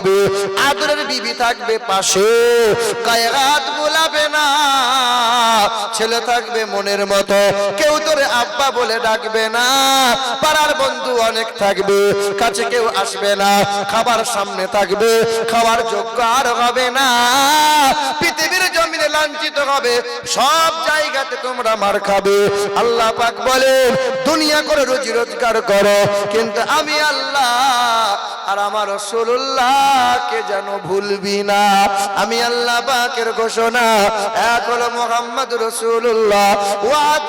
হবে আদরের বিবি থাকবে পাশে, কায়রাত বোলাবে না। ছেলে থাকবে মনের মতো, কেউ তোরে আব্বা বলে ডাকবে না। পাড়ার বন্ধু অনেক থাকবে, কাছে কেউ আসবে না। খাবার সামনে থাকবে খাবার যোগ্য আর হবে না। পৃথিবীর জমিনে লাঞ্ছিত হবে, সব জায়গাতে তোমরা মার খাবে। আল্লাহ পাক বলেন, দুনিয়া করে রুজি রোজগার করো, কিন্তু আমি আল্লাহ আর আমার যেন ভুলবি না। আমি আল্লাহ পাকের ঘোষণা, এক হলো মোহাম্মদ রসুল্লাহ ওয়ালা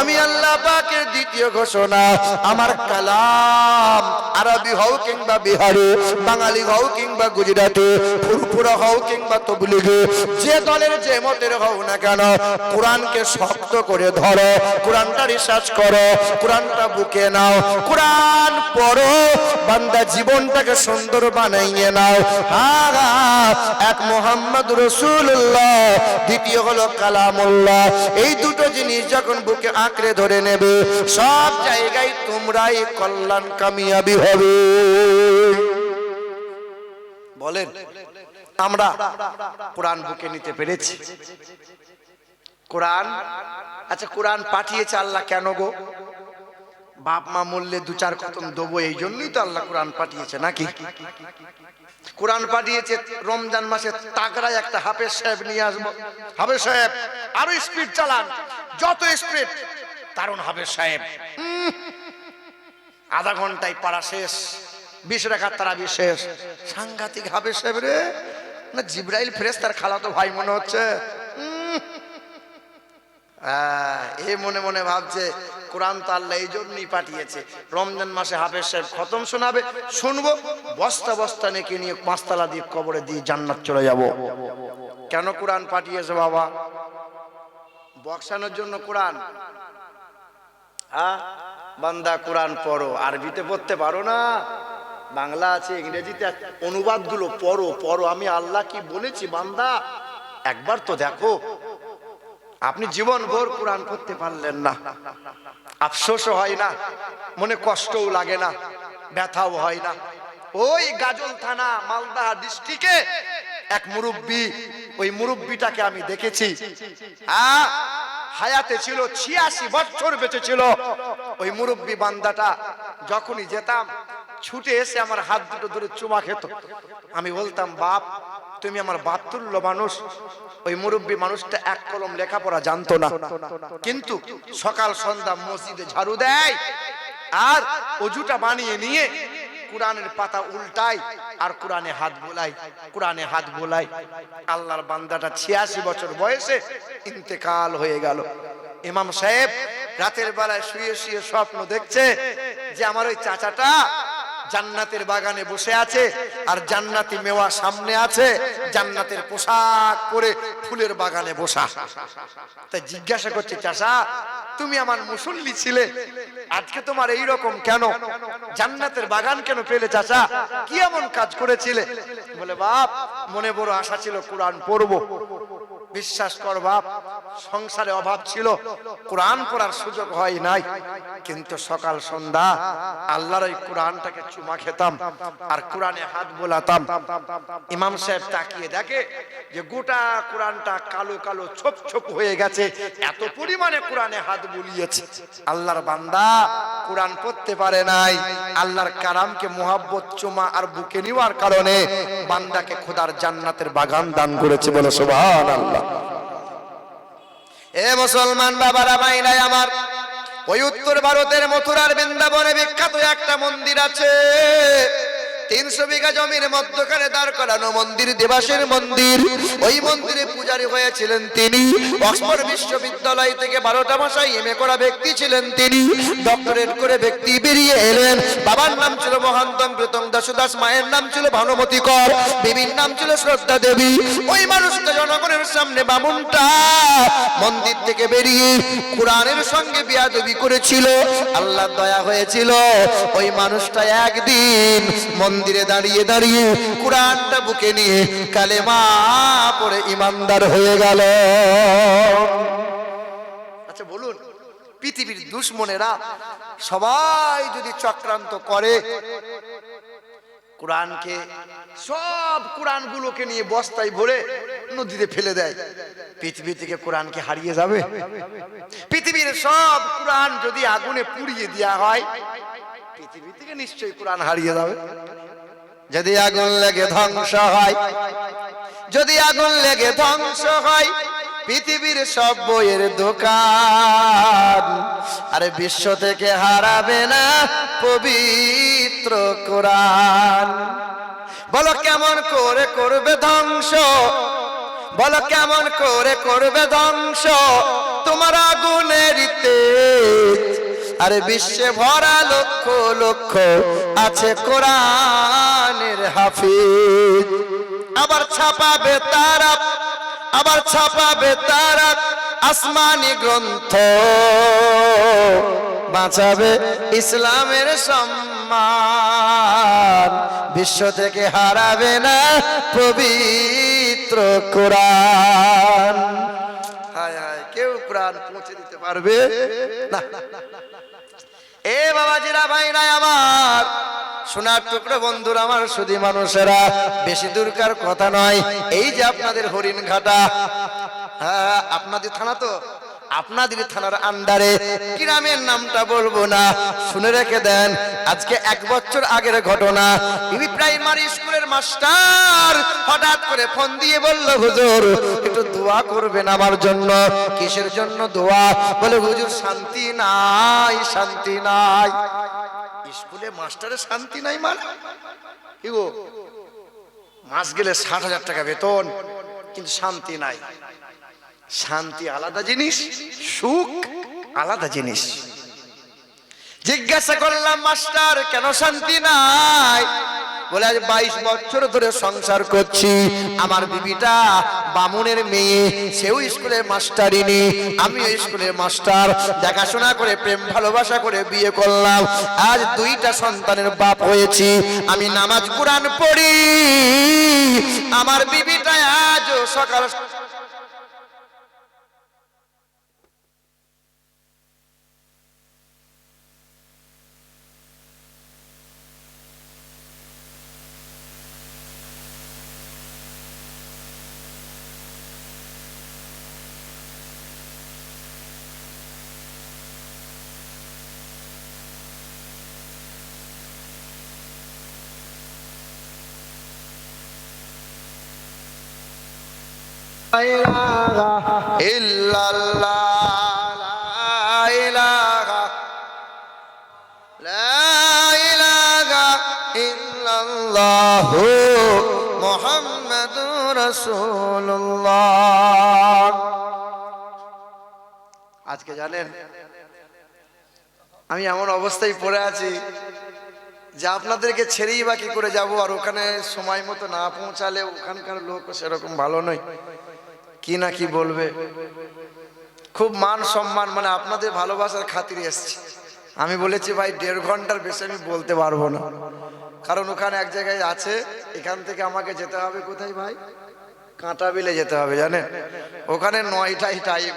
আমি আল্লাহ পাকের দ্বিতীয় ঘোষণা আমার কালাম আরবি হও কিংবা বিহারি, বাঙালি হও কিংবা গুজরাটি, ফুরফুরা হও কিংবা তবলিগে, যে দলের যে মতের হও না কেন, কোরআনকে শক্ত করে ধরো, কোরআনটা রিসার্চ করো, কোরআনটা বুকে নাও, কোরআন পড়ো, বান্দা জীবনটাকে সুন্দর বানাইয়ে নাও। এক মোহাম্মদ রসুল্লাহ দ্বিতীয় হলো কালামুল্লাহ। এই দুটো জিনিস যখন বুকে আঁকড়ে ধরে নেবে, সব জায়গায় তোমরাই কল্যাণ কামিয়াবি হবে। বলেন, আমরা কোরআন বুকে নিতে পেরেছি। কোরআন আচ্ছা কোরআন পাঠিয়েছে আল্লাহ কেন গো? বাপ মা মরলে দু চার খতম দেবো, এই জন্যই তো আল্লাহ কোরআন পাঠিয়েছে, নাকি? কোরআন পাঠিয়েছে, রমজান মাসে তাগড়ায় একটা হাফেজ সাহেব নিয়ে আসব। হাফেজ সাহেব, আরও স্পিড চালান, যত স্পিড কারণ হাফেজ সাহেব। আধা ঘন্টায় পাড়া শেষ, বিশ রেখা তারা শেষ। সাংঘাতিক হাফেজ সাহেব রে, না জিব্রাইল ফ্রেস তার খালাতো ভাই মনে হচ্ছে? এ মনে মনে ভাবছে, কোরআন তো আল্লাহ এই জন্যই পাঠিয়েছে। রমজান মাসে হাফেজ সাহেব খতম শোনাবে, শুনব, বস্তা বস্তা নেকে নিয়ে পাঁচতলা দিয়ে কবরে দিয়ে জান্নাত চলে যাব। কেন কোরআন পাঠিয়েছে বাবা? বক্সানোর জন্য কোরআন। হ্যাঁ বান্দা কোরআন পড়ো। আরবিতে পড়তে পারো না। বাংলা আছে, ইংরেজিতে। অনুবাদগুলো পড়ো পড়ো। আমি আল্লাহ কি বলেছি বান্দা? একবার তো দেখো। আপনি জীবন ভোর কোরআন করতে পারলেন না। আফসোসও হয় না। মনে কষ্টও লাগে না। ব্যথাও হয় না। ওই গাজল থানা, মালদা ডিস্ট্রিক্টে এক মুরব্বী, ওই মুরব্বীটাকে আমি দেখেছি। হ্যাঁ হায়াতে ছিল, ছিয়াশি বছর বেঁচে ছিল। ওই মুরব্বী বান্দাটা যখনই যেতাম, ছুটে এসে আমার হাত দুটো ধরে চুমা খেত। আমি বলতাম, বাপ, তুমি আমার বাপ তুল্য মানুষ। ওই মুরব্বী মানুষটা এক কলম লেখাপড়া জানতো না। কিন্তু সকাল সন্ধ্যা মসজিদে ঝাড়ু দেয় আর অজুটা বানিয়ে নিয়ে কোরআনের পাতা উল্টাই আর কোরআনে হাত বোলাই, কোরআনে হাত বোলাই। আল্লাহর বান্দাটা ছিয়াশি বছর বয়সে ইন্তেকাল হয়ে গেল। ইমাম সাহেব রাতের বেলায় শুয়ে শুয়ে স্বপ্ন দেখছে যে আমার ওই চাচাটা জান্নাতের বাগানে বসে আছে আর জান্নাতি মেওয়া সামনে আছে, জান্নাতের পোশাক পরে ফুলের বাগানে বসা। তাই জিজ্ঞাসা করছে, চাষা, তুমি আমার মুসল্লি ছিলে, আজকে তোমার এই রকম কেন? জান্নাতের বাগান কেন পেলে চাচা কি এমন কাজ করেছিলে? বলে, বাপ, মনে বড় আশা ছিল কোরআন পড়ব। বিশ্বাস কর বাপ সংসারে অভাব ছিল, কোরআন পড়ার সুযোগ হয় নাই। কিন্তু সকাল, সন্ধ্যা, আল্লাহর ওই কোরআনটাকে চুমা খেতাম আর কোরআনে হাত বোলাতাম। ইমাম সাহেব তাকিয়ে দেখে যে গোটা কোরআনটা কালো কালো, ছোপ ছোপ হয়ে গেছে, এত পরিমাণে কোরআনে হাত বুলিয়েছে। আল্লাহর বান্দা কোরআন পড়তে পারে নাই, আল্লাহর কারামকে মোহাব্বত, চুমা আর বুকে নেওয়ার কারণে বান্দাকে খোদার জান্নাতের বাগান দান করেছে বলে সুবহান আল্লাহ এ মুসলমান বাবারা মাইনাই আমার ওই উত্তর ভারতের মথুরার বৃন্দাবনে বিখ্যাত একটা মন্দির আছে। তিনশো বিঘা জমির মধ্যখানে দাঁড় করানো মন্দির দেবাসের মন্দির। ওই মন্দিরে পূজারী হয়েছিলেন তিনি। অক্সফোর্ড বিশ্ববিদ্যালয় থেকে বারোটা মাসায় এমএ করা ব্যক্তি ছিলেন তিনি। ডক্টরেট করে ব্যক্তি বেরিয়ে এলেন। বাবার নাম ছিল মহান্তম প্রীতম দাসুদাস, মায়ের নাম ছিল ভানুমতি কর দেবীর নাম ছিল শ্রদ্ধা দেবী। ওই মানুষটা জনগণের সামনে বামুনটা মন্দির থেকে বেরিয়ে কোরআনের সঙ্গে বিয়াদবি করেছিল। আল্লাহ দয়া হয়েছিল। ওই মানুষটা একদিন মন্দিরে দাঁড়িয়ে দাঁড়িয়ে কোরআনটা বুকে নিয়ে কালেমা পড়ে ইমানদার হয়ে গেল। হচ্ছে বলুন, পৃথিবীর দুশ্মনেরা সবাই যদি চক্রান্ত করে, কোরআনকে, সব কোরআনগুলোকে নিয়ে বস্তায় ভরে নদীতে ফেলে দেয়, পৃথিবী থেকে কোরআনকে হারিয়ে যাবে? পৃথিবীর সব কোরআন যদি আগুনে পুড়িয়ে দেওয়া হয়, পৃথিবী থেকে নিশ্চয়ই কোরআন হারিয়ে যাবে। যদি আগুন লেগে ধ্বংস হয়, যদি আগুন লেগে ধ্বংস হয়, পৃথিবীর সব বইয়ের দোকান আরে বিশ্ব থেকে হারাবে না পবিত্র কোরআন। বলো কেমন করে করবে ধ্বংস? বলো কেমন করে করবে ধ্বংস? তোমার আগুনের তেজ আরে বিশ্বে ভরা লক্ষ লক্ষ আছে কোরআনের হাফিজ। আবার ছাপাবে তারা, আবার ছাপাবে তারা আসমানি গ্রন্থ। বাঁচাবে ইসলামের সম্মান। বিশ্ব থেকে হারাবে না পবিত্র কোরআন। হায় হায়, কেউ প্রাণ পৌঁছে দিতে পারবে? না। এ বাবা বাবাজিরা, ভাইরা আমার। সোনার টুকরো বন্ধুর আমার শুধু মানুষেরা, বেশি দূরকার কথা নয়। এই যে আপনাদের হরিণ ঘাটা হ্যাঁ আপনাদের থানা তো? আপনাদের থানার আন্ডারে। গ্রামের নামটা বলব না। শুনে রেখে দেন, আজকে এক বছর আগের ঘটনা। ইবি প্রাইমারি স্কুলের মাস্টার। হঠাৎ করে ফোন দিয়ে বলল, হুজুর, একটু দোয়া করবেন আমার জন্য। কিসের জন্য দোয়া? বলে, হুজুর, শান্তি নাই শান্তি নাই। স্কুলে মাস্টারের শান্তি নাই মানে? কি গো? মাস গেলে ষাট হাজার টাকা বেতন, কিন্তু শান্তি নাই। শান্তি আলাদা জিনিস, সুখ আলাদা জিনিস। জিজ্ঞাসা করলাম, মাস্টার, কেন শান্তি নাই? বলে, আজ বাইশ বছর ধরে সংসার করছি। আমার বিবিটা বামুনের মেয়ে, সেও স্কুলের মাস্টারিনি আমিও স্কুলের মাস্টার। দেখাশোনা করে, প্রেম, ভালোবাসা করে বিয়ে করলাম। আজ দুইটা সন্তানের বাপ হয়েছি। আমি নামাজ কোরআন পড়ি। আমার বিবিটা আজও সকাল আজকে জানেন, আমি এমন অবস্থায় পড়ে আছি যে আপনাদেরকে ছেড়েই বা কি করে যাব আর ওখানে সময় মতো না পৌঁছালে ওখানকার লোক সেরকম ভালো নয়। কি না কি বলবে? খুব মান সম্মান মানে আপনাদের ভালোবাসার খাতিরে এসছে। আমি বলেছি, ভাই, দেড় ঘণ্টার বেশি আমি বলতে পারব না। কারণ ওখানে এক জায়গায় আছে, এখান থেকে আমাকে যেতে হবে কোথায় ভাই? কাঁটা বিলে যেতে হবে, জানেন? ওখানে নয়টাই টাইম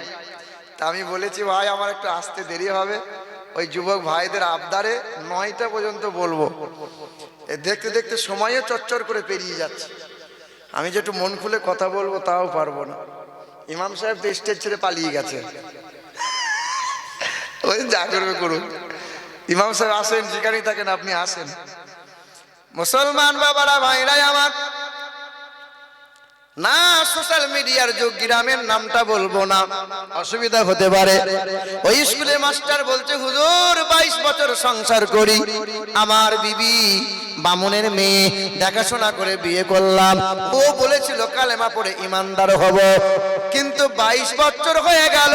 তা আমি বলেছি, ভাই, আমার একটু আসতে দেরি হবে। ওই যুবক ভাইদের আবদারে নয়টা পর্যন্ত বলব। দেখতে দেখতে সময়ও চচ্চর করে পেরিয়ে যাচ্ছে। আমি যে একটু মন খুলে কথা বলব, তাও পারব না। ইমাম সাহেব তো স্টেজ ছেড়ে পালিয়ে গেছে। ওই যা করবে করুন ইমাম সাহেব আসেন, যেখানেই থাকেন আপনি আসেন। মুসলমান বাবারা, ভাইরাই আমার। না সোশ্যাল মিডিয়ার যুগ, গ্রামের নামটা বলব না। অসুবিধা হতে পারে। ওই স্কুলে মাস্টার বলছে, হুজুর, বাইশ বছর সংসার করি। আমার বিবি বামুনের মেয়ে, দেখাশোনা করে বিয়ে করলাম। ও বলেছিল, কালেমা পড়ে ইমানদার হব। কিন্তু বাইশ বছর হয়ে গেল,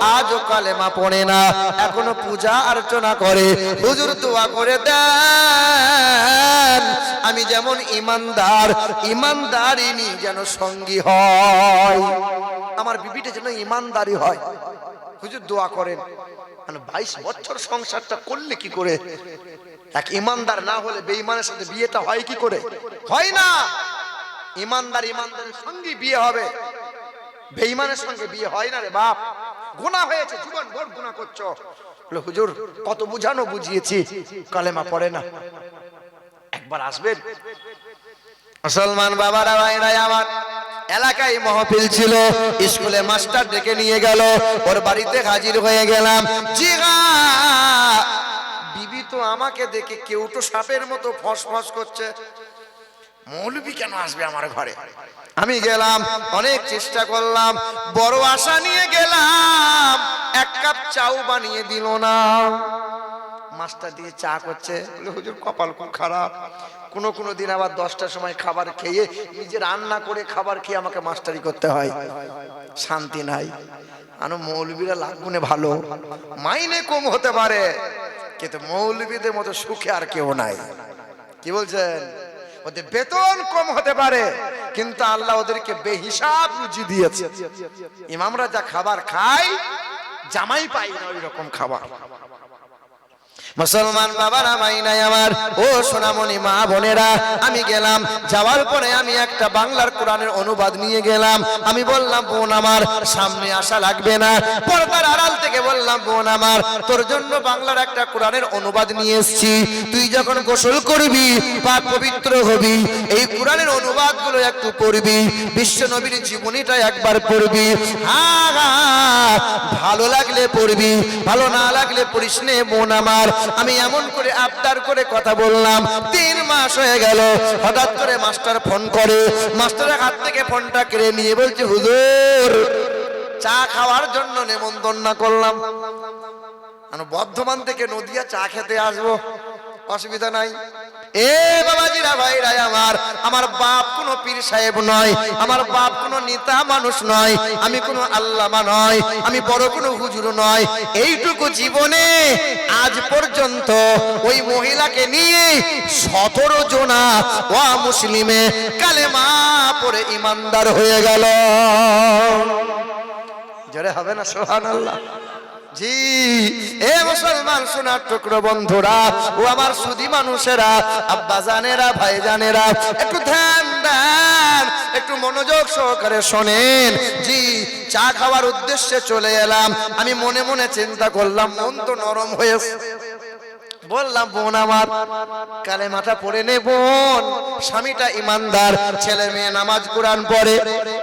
আজও কালেমা পড়ে না। এখনও পূজা অর্চনা করে। হুজুর দোয়া করে দেন। আমি যেমন ইমানদার, ইমানদারিনী যেন সঙ্গী হয়। আমার বিবিটা যেন ইমানদারি হয়। হুজুর দোয়া করেন। মানে বাইশ বছর সংসারটা করলে কি করে? এক ইমানদার না হলে বেঈমানের সাথে বিয়েটা হয় কি করে? হয় না। ইমানদার ইমানদারের সঙ্গে বিয়ে হবে। বেঈমানের সঙ্গে বিয়ে হয় না রে বাপ। গুনাহ হয়েছে জীবন ভর গুনাহ করছ। বলে, হুজুর কত বুঝানো বুঝিয়েছি। কালেমা পড়ে না। একবার আসবেন? মুসলমান বাবারা ভাইরাই আমার এলাকায় মহফিল ছিল। স্কুলে মাস্টার ডেকে নিয়ে গেল। ওর বাড়িতে হাজির হয়ে গেলাম। বিবি তো আমাকে দেখে কেউ তো সাপের মতো ফস ফস করছে। মৌলবি কেন আসবে আমার ঘরে? আমি গেলাম, অনেক চেষ্টা করলাম। বড় আশা নিয়ে গেলাম। এক কাপ চাও বানিয়ে দিল না। মাস্টার দিয়ে চা করছে। হুজুর, কপাল খুব খারাপ। কোনো কোনো দিন আবার দশটার সময় খাবার খেয়ে নিজে রান্না করে খাবার খেয়ে আমাকে মাস্টারি করতে হয়। শান্তি নাই। আনো মৌলবীরা লাগুনে ভালো। মাইনে কম হতে পারে। কিন্তু মৌলবীদের মতো সুখে আর কেউ নাই। কি বলছেন? ওদের বেতন কম হতে পারে। কিন্তু আল্লাহ ওদেরকে বেহিসাব রুজি দিয়েছে। ইমামরা যা খাবার খায়, জামাই পাই না ওই রকম খাবার। মুসলমান বাবারা মাইনাই আমার। ও সোনামণি মা বোনেরা আমি গেলাম। যাওয়ার পরে আমি একটা বাংলার কোরআনের অনুবাদ নিয়ে গেলাম। আমি বললাম বোন আমার সামনে আসা লাগবে না। পর্দার আড়াল থেকে বললাম বোন আমার তোর জন্য বাংলার একটা কোরআনের অনুবাদ নিয়ে এসেছি। তুই যখন গোসল করবি পাক পবিত্র হবি এই কোরআনের অনুবাদগুলো একটু পড়বি। বিশ্ব নবীর জীবনীটা একবার পড়বি। হ্যাঁ, ভালো লাগলে পড়বি ভালো না লাগলে পড়িস নে বোন আমার। আমি এমন করে আবদার করে কথা বললাম, তিন মাস হয়ে গেল, হঠাৎ করে মাস্টার ফোন করে, মাস্টারের হাত থেকে ফোনটা কেড়ে নিয়ে বলছে, হুজুর, চা খাওয়ার জন্য নেমন্তন্ন করলাম। বর্ধমান থেকে নদিয়া চা খেতে আসব, অসুবিধা নাই। এ বাবাজিরা ভাইরা আমার। আমার বাপ কোনো পীর সাহেব নয়, আমার বাপ কোনো নেতা মানুষ নয়, আমি কোনো আল্লামা নয়, আমি বড় কোনো হুজুর নয়। এইটুকু জীবনে আজ পর্যন্ত ওই মহিলাকে নিয়ে সতেরো জনা ও মুসলিমে কালেমা পরে ইমানদার হয়ে গেল। জোরে হবে না সোহান আল্লাহ জি, এ মুসলমান সোনার টুকরো বন্ধুরা, ও আমার সুদি মানুষেরা, আব্বা জানেরা, ভাই জানেরা, একটু ধ্যান দেন, একটু মনোযোগ সহকারে শোনেন। জি, চা খাওয়ার উদ্দেশ্যে চলে এলাম। আমি মনে মনে চিন্তা করলাম, মন তো নরম হয়ে বললাম, বোন আমার, কালে মাথা পড়ে নে বোন। স্বামীটা ইমানদার, ছেলে মেয়ে নামাজ কোরআন পড়ে।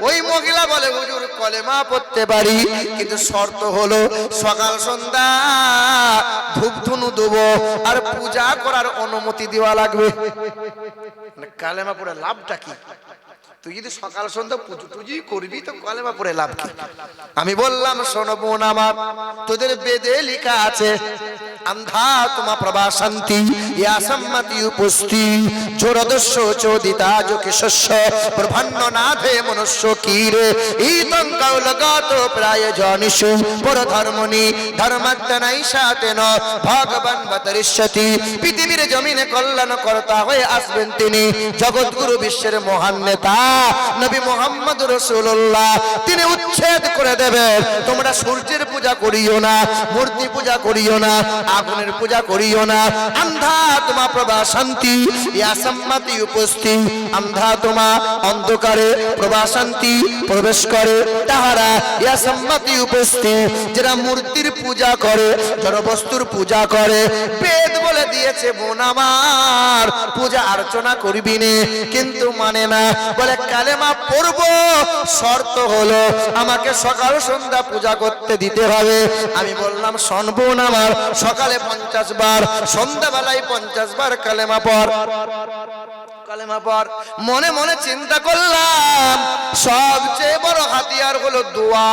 ওই মহিলা বলে, হুজুর কলেমা পড়তে পারি, কিন্তু শর্ত হলো সকাল সন্ধ্যা ধূপ ধুনু দেবো আর পূজা করার অনুমতি দেওয়া লাগবে। কালেমা পড়ে, লাভটা কি? তুই যদি সকাল সন্ধ্যা পুজো টুজি করবি তো কলেমা পড়ে লাভ কি? আমি বললাম, শোনো বোন আমার, তোদের বেদে লেখা আছে আন্ধা তোমা প্রভা শান্তি ইয়া সম্মতি উপস্থি, জোরদস্য চোদিতা প্রভান্ন মনুষ্য প্রায় জনিষু পর ধর্মনি ধর্মাত্মনাই সাতেন ভগবান বতরিষ্যতি, পৃথিবীর জমিনে কল্যাণ কর্তা হয়ে আসবেন তিনি, জগৎগুরু বিশ্বের মহান নেতা। নবী মোহাম্মদ রসুল্লাহ তিনি উচ্ছেদ করে দেবেন, তোমরা সূর্যের পূজা করিও না, মূর্তি পূজা করিও না, আগুনের পূজা করিও না আন্ধা তোমা প্রভা শান্তি উপস্থিত আন্ধা তোমা অন্ধকারে প্রভা শান্তি প্রবেশ করে, তাহারা ইয়া সম্মতি উপস্থিত, যারা মূর্তির পূজা করে জড় বস্তুর পূজা করে, বেদ বলে দিয়েছে, বোন আমার, পূজা অর্চনা করবি নে, কিন্তু মানে না, বলে কালেমা পড়ব। শর্ত হলো আমাকে সকাল সন্ধ্যা পূজা করতে দিতে হবে। আমি বললাম শোন আমার সকালে পঞ্চাশ বার, সন্ধ্যাবেলায় পঞ্চাশ বার কালেমা পর মনে মনে চিন্তা করলাম, সবচেয়ে বড় হাতিয়ার হলো দোয়া।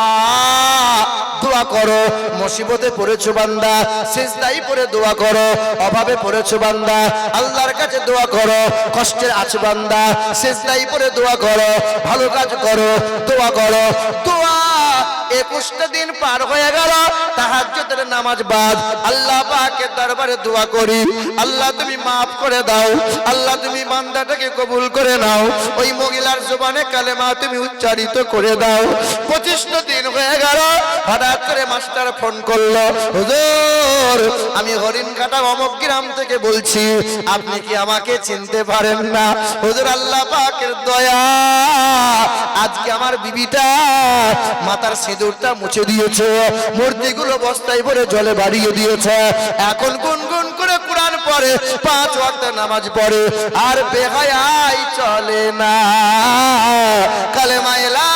দোয়া করো, মুসিবতে পড়েছো বান্দা সিজদাই পড়ে দোয়া করো, অভাবে পড়েছো বান্দা, আল্লাহর কাছে দোয়া করো, কষ্টের আছে বান্দা সিজদাই পড়ে দোয়া করো, ভালো কাজ করো, দোয়া করো, দোয়া একুশটা দিন পার হয়ে গেল, তাহাজ্জুদের নামাজ বাদ। আল্লাহ পাকের দরবারে দোয়া করি। আল্লাহ তুমি মাফ করে দাও। আল্লাহ তুমি মান্দাটাকে কবুল করে নাও। ওই মহিলার জবানে কালেমা তুমি উচ্চারিত করে দাও। পঁচিশটা দিন হয়ে গেল, হঠাৎ করে মাস্টার ফোন করল, হুজুর, আমি হরিণঘাটা অমক গ্রাম থেকে বলছি, আপনি কি আমাকে চিনতে পারেন না? হুজুর, আল্লাহ পাকের দয়া। আজকে আমার বিবিটা মাতার সিঁদুরটা মুছে দিয়েছে। মূর্তিগুলো বস্তায় ভরে জলে বাড়িয়ে দিয়েছে। এখন গুনগুন করে কোরআন পড়ে, পাঁচ ওয়াক্ত নামাজ পড়ে, আর বেহায়াই চলে না। কালেমা লা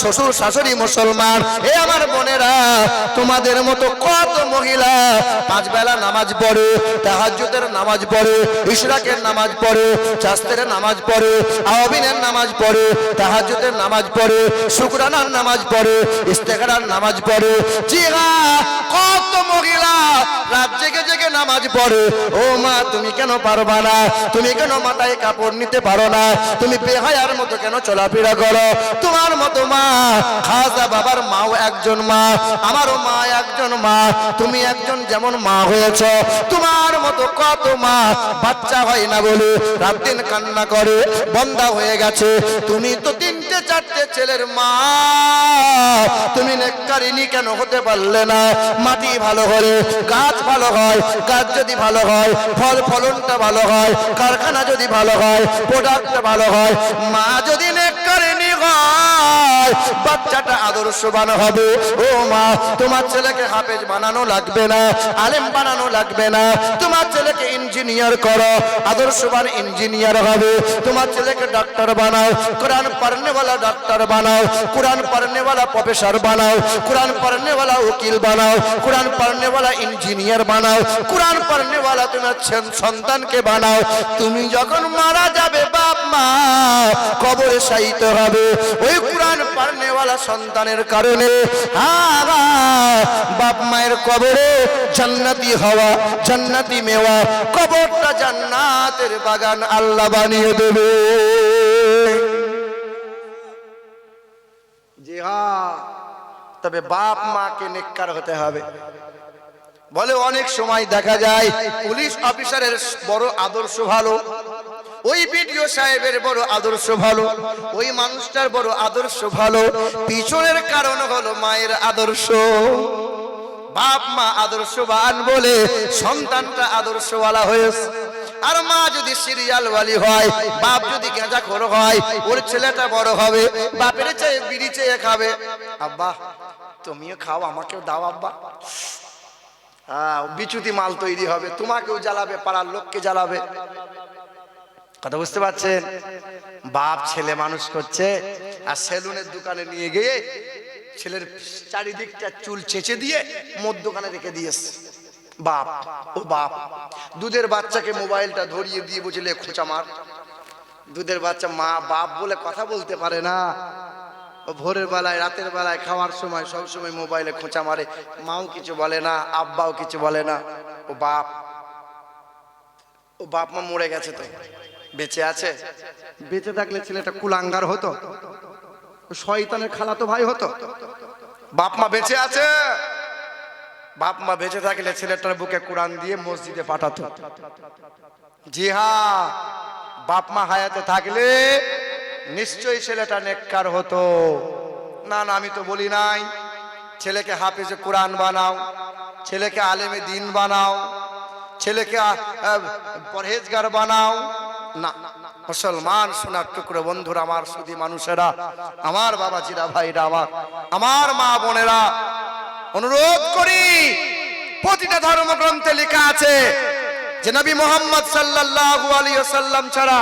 শ্বশুর শাশুড়ি মুসলমান। এ আমার বোনেরা, তোমাদের মতো কত মহিলা পাঁচ বেলা নামাজ পড়ে, তাহাজ্জুদের নামাজ পড়ে, ইশরাকের নামাজ পড়ে চাস্তের নামাজ পড়ে আওয়াবিনের নামাজ পড়ে, তাহাজ্জুদের নামাজ পড়ে, শুকরানার নামাজ পড়ে, ইস্তেখারার নামাজ পড়ে। জি কত মহিলা রাত জেগে জেগে নামাজ পড়ে। ও মা, তুমি কেন পারবা না? তুমি কেন মাথায় কাপড় নিতে পারো না? তুমি বেহায়ার মতো কেন চলাফেরা করো? তোমার মতো মা, খাজা বাবার মাও একজন মা, আমারও মা একজন মা, তুমি একজন যেমন মা হয়েছ। তোমার মতো কত মা, বাচ্চা হয় না বলে রাত দিন কান্না করে, বন্ধা হয়ে গেছে। তুমি তো তিনটে ছেলের মা, তুমি নেককারিনী কেন হতে পারলে না? মাটি ভালো হলে, গাছ ভালো হয়, গাছ যদি ভালো হয়, ফল ফলনটা ভালো হয়, কারখানা যদি ভালো হয় প্রোডাক্টটা ভালো হয়, মা যদি নেককারিনী হয় বাচ্চাটা আদর্শবান হবে। ও মা, তোমার ছেলেকে হাফেজ বানানো লাগবে না, আলেম বানানো লাগবে না। তোমার ছেলেকে ইঞ্জিনিয়ার করো, আদর্শবান ইঞ্জিনিয়ার হবে। তোমার ছেলেকে ডাক্তার বানাও, কোরআন পড়নেওয়ালা ডাক্তার বানাও, কোরআন পড়নেওয়ালা প্রফেসর বানাও, কোরআন পড়নেওয়ালা উকিল বানাও, কোরআন পড়নেওয়ালা ইঞ্জিনিয়ার বানাও, কোরআন পড়নেওয়ালা তোমার সন্তানকে বানাও। তুমি যখন মারা যাবে, বাপ মা, কবরে শায়িত হবে। ওই কোরআন পড়নেওয়ালা সন্তানের কারণে বাপ মায়ের কবরে জান্নাতি হওয়া, জান্নাতি মেওয়া, কবরটা জান্নাতের বাগান আল্লাহ বানিয়ে দেবে। জি হ্যাঁ তবে বাপ মাকে নেককার হতে হবে। বলে অনেক সময় দেখা যায়, পুলিশ অফিসারের বড় আদর্শ ভালো ওই বিডিও সাহেবের বড় আদর্শ ভালো, ওই মানুষটার বড় আদর্শ ভালো। পিছনের কারণ হলো মায়ের আদর্শ। বাপ মা আদর্শবান বলে সন্তানটা আদর্শওয়ালা হয়েছে। আর মা যদি সিরিয়াল ওয়ালি হয়, বাপ যদি গেঁজা খোর হয়, ওর ছেলেটা বড় হবে, বাপের চেয়ে বিড়ি চেয়ে খাবে। আব্বা, তুমিও খাও, আমাকেও দাও আব্বা। বিচুতি মাল তৈরি হবে, তোমাকেও জ্বালাবে, পাড়ার লোককে জ্বালাবে। কথা বুঝতে পারছেন? বাপ ছেলে মানুষ করছে, আর সেলুনের দোকানে নিয়ে গিয়ে ছেলের চারিদিকটা চুল চেঁচে দিয়ে মোর দোকানে রেখে দিয়েছে। বাপ, ও বাপ, দুধের বাচ্চাকে মোবাইলটা ধরিয়ে দিয়ে বুঝলে খোঁচা মার। দুধের বাচ্চা মা, বাপ বলে কথা বলতে পারে না। ভোরের বেলায়, রাতের বেলায় খাওয়ার সময় সব সময় মোবাইলে খোঁচা মারে। মাও কিছু বলে না, আব্বাও কিছু বলে না। ও বাপ ও বাপ মা মরে গেছে তো। বেঁচে আছে? বেঁচে থাকলে ছেলেটা কুলাঙ্গার হতো। শয়তানের খালাতো ভাই হতো। বাপ মা বেঁচে আছে? বাপ মা বেঁচে থাকলে ছেলেটার বুকে কোরআন দিয়ে মসজিদে পাঠাতো। জি হ্যাঁ বাপ মা হায়াতে থাকলে নিশ্চয়ই ছেলেটা নেককার হতো। না না আমি তো বলি নাই। ছেলেকে হাফেজে কোরআন বানাও। ছেলেকে আলেমে দিন বানাও। ছেলেকে পরহেজগার বানাও। না, মুসলমান সোনার টুকরো বন্ধুরা, আমার সুদী মানুষেরা, আমার বাবাজিরা, ভাইরা, আমার আমার মা বোনেরা, অনুরোধ করি, প্রতিটা ধর্মগ্রন্থে লেখা আছে যে নবী মোহাম্মদ সাল্লাল্লাহু আলাইহি ওয়াসাল্লাম ছাড়া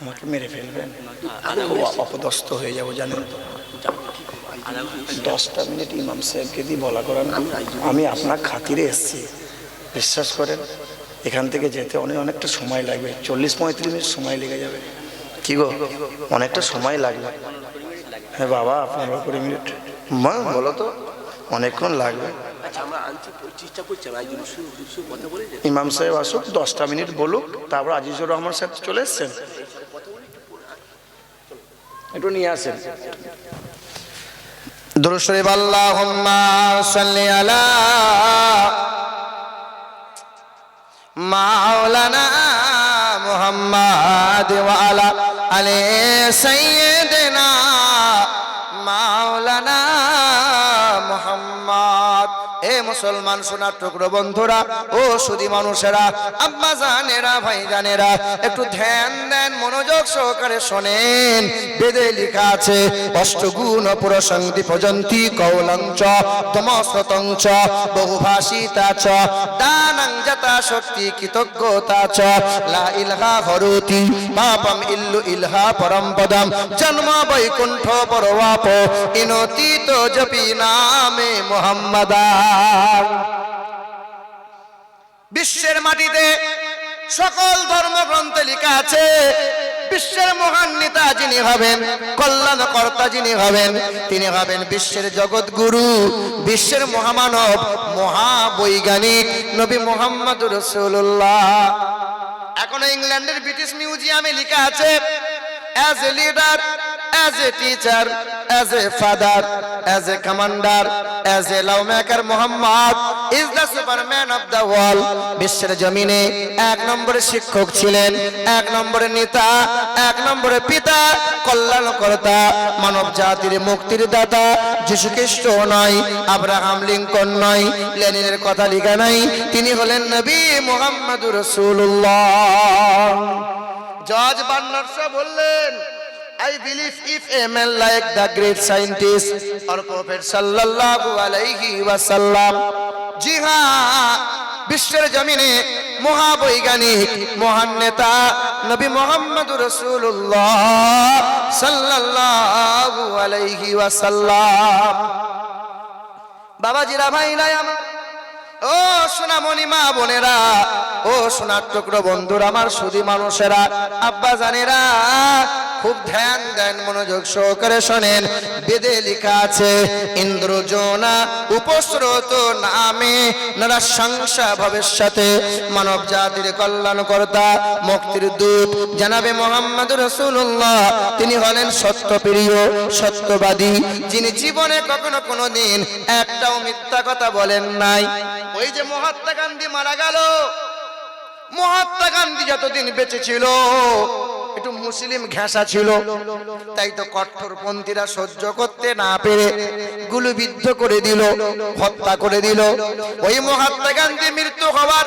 আমাকে মেরে ফেলবেন। খুব অপদস্থ হয়ে যাব জানেন তো। দশটা মিনিট ইমাম সাহেবকে দিয়ে বলা করান আমি আপনার খাতিরে এসেছি। বিশ্বাস করেন এখান থেকে যেতে অনেক অনেকটা সময় লাগবে। চল্লিশ পঁয়ত্রিশ মিনিট সময় লেগে যাবে। কি গো? অনেকটা সময় লাগবে। হ্যাঁ বাবা পনেরো কুড়ি মিনিট। মা বলো তো। অনেকক্ষণ লাগবে। আচ্ছা ইমাম সাহেব আসুক দশটা মিনিট বলুক তারপর আজিজুর রহমান সাহেব চলে এসছেন। একটু নিয়ে আসেন। মাওলানা মুহাম্মদ আলি সাইয়্যিদিনা মুসলমান সোনার টুকরো বন্ধুরা, ও সুদী মানুষেরা, আব্বা জানেরা, ভাই জানেরা, একটু ধ্যান দেন, মনোযোগ সহকারে শোনেন। বেদে লেখা আছে, অষ্টগুণ প্রসঙ্গি পর্যন্তি কৌলঞ্চ তমস্ততঞ্চ বহুভাষিতা চ দানং যতা শক্তি কৃতজ্ঞতা চ, লা ইলহা হরতি, পাপম ইল্লু ইলহা পরম পদম, জন্ম বৈকুণ্ঠ পরবাপ ইনতীত জপি নামে মোহাম্মদা। বিশ্বের মাটিতে সকল ধর্মগ্রন্থে লেখা আছে, বিশ্বের মহান নেতা যিনি হবেন, কল্যাণকর্তা যিনি হবেন, তিনি হবেন বিশ্বের জগৎগুরু, বিশ্বের মহামানব, মহাবৈজ্ঞানিক নবী মোহাম্মদ রসুল্লাহ এখন ইংল্যান্ডের ব্রিটিশ মিউজিয়ামে লেখা আছে as a leader a teacher as a father as a commander as a love maker Mohammad is the superman of the world বিশ্বের জমিনে এক নম্বরে শিক্ষক ছিলেন, এক নম্বরে নেতা, এক নম্বরে পিতা, কল্যাণকর্তা মানব জাতির মুক্তির দাতা যীশু খ্রিস্ট নয়, আব্রাহাম লিঙ্কন নয়, লেনিনের কথা লেখা নাই, তিনি হলেন নবী মোহাম্মদুর রাসূলুল্লাহ। জর্জ বার্নার্স বললেন I believe if a man like the great scientist or prophet sallallahu alayhi wasallam হ্যাঁ বিশ্বের জমিনে মহাবৈজ্ঞানিক মহান নেতা নবী মোহাম্মদ রসুল্লাহ সাল্লাল্লাহু আলাইহি ওয়াসাল্লাম বাবাজিরা ভাইরা আমার ও সোনামণি মা বোনেরা, ও সোনার টুকরো বন্ধুরা আমার সুদী মানুষেরা, আব্বা জানেরা, খুব ধ্যান দেন, মনোযোগ সহকারে শোনেন। বেদে লেখা আছে, ইন্দ্রজনা উপস্রোত নামে, নারা সংসা ভবিষ্যতে মানব জাতির কল্যাণকর্তা মুক্তির দূত জানাবে মোহাম্মদ রসুল্লাহ তিনি হলেন সত্যপ্রিয়, সত্যবাদী, যিনি জীবনে কখনো কোনো দিন একটাও মিথ্যা কথা বলেন নাই। ওই যে মহাত্মা গান্ধী মারা গেল। মহাত্মা গান্ধী যতদিন বেঁচে ছিল, একটু মুসলিম ঘেঁষা ছিল। তাই তো কঠোরপন্থীরা সহ্য করতে না পেরে গুলিবিদ্ধ করে দিল, হত্যা করে দিল। ওই মহাত্মা গান্ধী মৃত্যু হওয়ার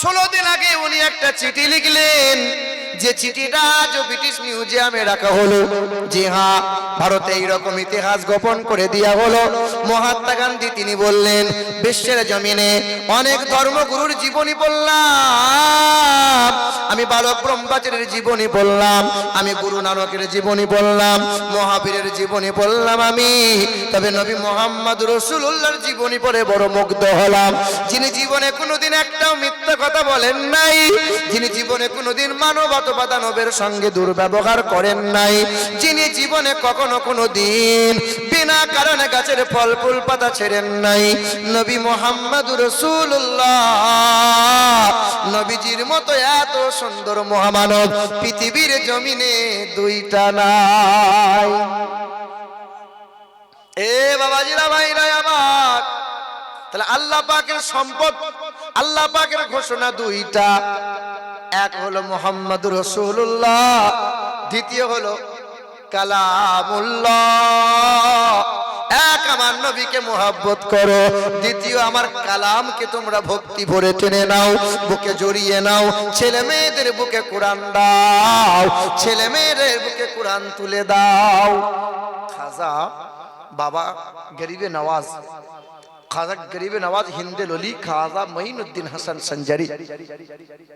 ষোলো দিন আগে উনি একটা চিঠি লিখলেন যে চিঠিটা আজও ব্রিটিশ মিউজিয়ামে রাখা হলো, জি হ্যাঁ ভারতে এইরকম ইতিহাস গোপন করে দেওয়া হলো। মহাত্মা গান্ধী তিনি বললেন, বিশ্বের জমিনে অনেক ধর্মগুরুর জীবনী বললাম, আমি বালক ব্রহ্মচারীর জীবনী বললাম, আমি গুরু নানকের জীবনী বললাম, মহাবীরের জীবনী বললাম আমি, তবে নবী মোহাম্মদ রসুল্লাহর জীবনী পড়ে বড় মুগ্ধ হলাম। যিনি জীবনে কোনোদিন একটাও মিথ্যা কথা বলেন নাই, যিনি জীবনে কোনোদিন মানবতা দানবের সঙ্গে দুর্ব্যবহার করেন নাই। যিনি জীবনে কখনো কোনো দিন বিনা কারণে গাছের ফল, ফুল, পাতা ছেড়েন নাই। নবী মোহাম্মদ রসুল্লাহ নবীজির মতো এত সুন্দর মহামানব পৃথিবীর জমিনে দুইটা নাই। এ বাবাজিরা ভাইরা আমার। তাহলে আল্লাহ পাকের সম্পদ, আল্লাহ পাকের ঘোষণা দুইটা। এক হলো মোহাম্মদ রসুল্লাহ দ্বিতীয় হলো কালামুল্লাহ। এক আমার নবীকে মোহাব্বত করো, দ্বিতীয় আমার কালামকে তোমরা ভক্তি ভরে টেনে নাও, বুকে জড়িয়ে নাও। ছেলে মেয়েদের বুকে কোরআন দাও, ছেলে মেয়েদের বুকে কোরআন তুলে দাও। খাজা, বাবা গরিবে নওয়াজ খাজা গরিবে নওয়াজ হিন্দে ললি, খাজা মঈনুদ্দিন হাসান সঞ্জারি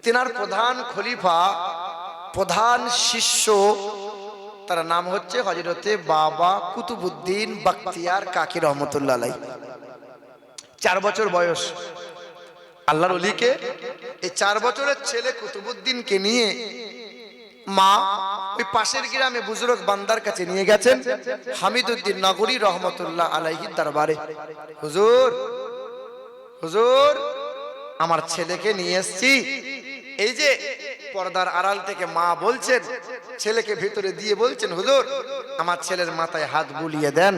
তিনার প্রধান খলিফা, প্রধান শিষ্য, তার নাম হচ্ছে হজরতে বাবা কুতুবুদ্দিন বাক্তিয়ার কাকি রহমতুল্লাহ। চার বছর বয়স আল্লাহর অলিকে এই চার বছরের ছেলে কুতুবুদ্দিনকে নিয়ে মা, ওই পাশের গ্রামে বুজুরগ বান্দার কাছে নিয়ে গেছেন হামিদুদ্দিন নগরী রহমতুল্লাহ আলাইহি দরবারে। হুজুর হুজুর, আমার ছেলেকে নিয়ে এসছি। এই যে পর্দার আড়াল থেকে মা বলছেন, ছেলেকে ভিতরে দিয়ে বলছেন, হুজুর, আমার ছেলের মাথায় হাত বুলিয়ে দেন।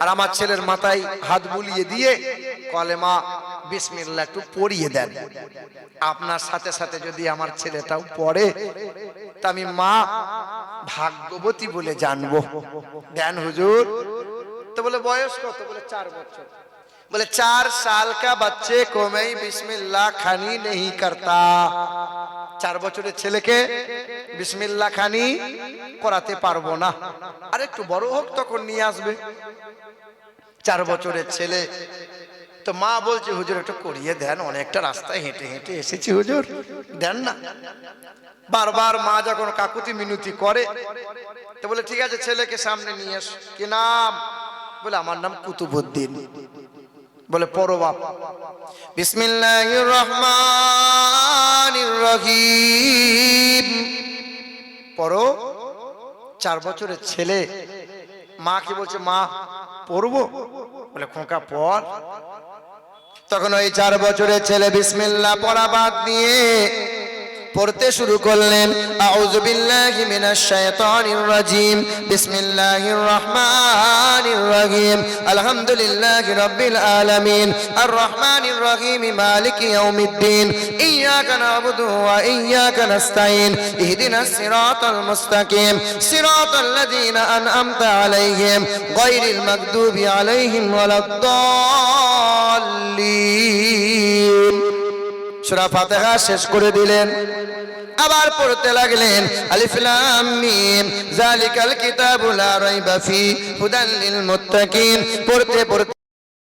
আর আমার ছেলের মাথায় হাত বুলিয়ে দিয়ে কলেমা বিসমিল্লাহ একটু পড়িয়ে দেন। আপনার সাথে সাথে যদি আমার ছেলেটাও পড়ে তা আমি মা ভাগ্যবতী বলে জানব। দেন হুজুর। তো বলে, বয়স কত? বলে, চার বছর। বলে, চার সাল কা বাচ্চে কোমেই বিসমিল্লা খানি নেই করতা। চার বছরের ছেলেকে বিসমিল্লা খানি করাতে পারব না। আর একটু বড় হোক, তখন নিয়ে আসবে। চার বছরের ছেলে তো মা বলছে, হুজুর, একটু করিয়ে দেন, অনেকটা রাস্তায় হেঁটে হেঁটে এসেছি, হুজুর। দেন না। বারবার মা যখন কাকুতি মিনতি করে, তো বলে, ঠিক আছে, ছেলেকে সামনে নিয়ে এস। কি নাম? বলে, আমার নাম কুতুবুদ্দিন বলে, পড়ো বাপ। বিসমিল্লাহির রহমানির রহিম। পড়ো। চার বছরের ছেলে। মা কি বলছে, মা, পড়ব? বলে, খোকা, পড়। তখন ওই চার বছরের ছেলে বিসমিল্লা পড়া বাদ দিয়ে পড়তে শুরু করলেন। আউযু বিল্লাহি মিনাশ শাইতানির রাজিম। বিসমিল্লাহির রহমানির রহিম। আলহামদুলিল্লাহি রাব্বিল আলামিন। আর রহমানির রহিম, মালিকি ইয়াউমিদ্দিন। ইয়াকা না'বুদু ওয়া ইয়াকা নাস্তাইন ইহদিনাস সিরাতাল মুস্তাকিম। সিরাতাল লাযিনা আন'আমতা আলাইহিম। গায়রিল মাগদুবি আলাইহিম ওয়ালাদ-দাল্লিন। সূরা ফাতেহা শেষ করে দিলেন। আবার পড়তে লাগলেন, আলিফ লাম মিম জালিকাল কিতাবুল লা রাইবা ফি হুদাল লিল মুত্তাকিন। পড়তে পড়তে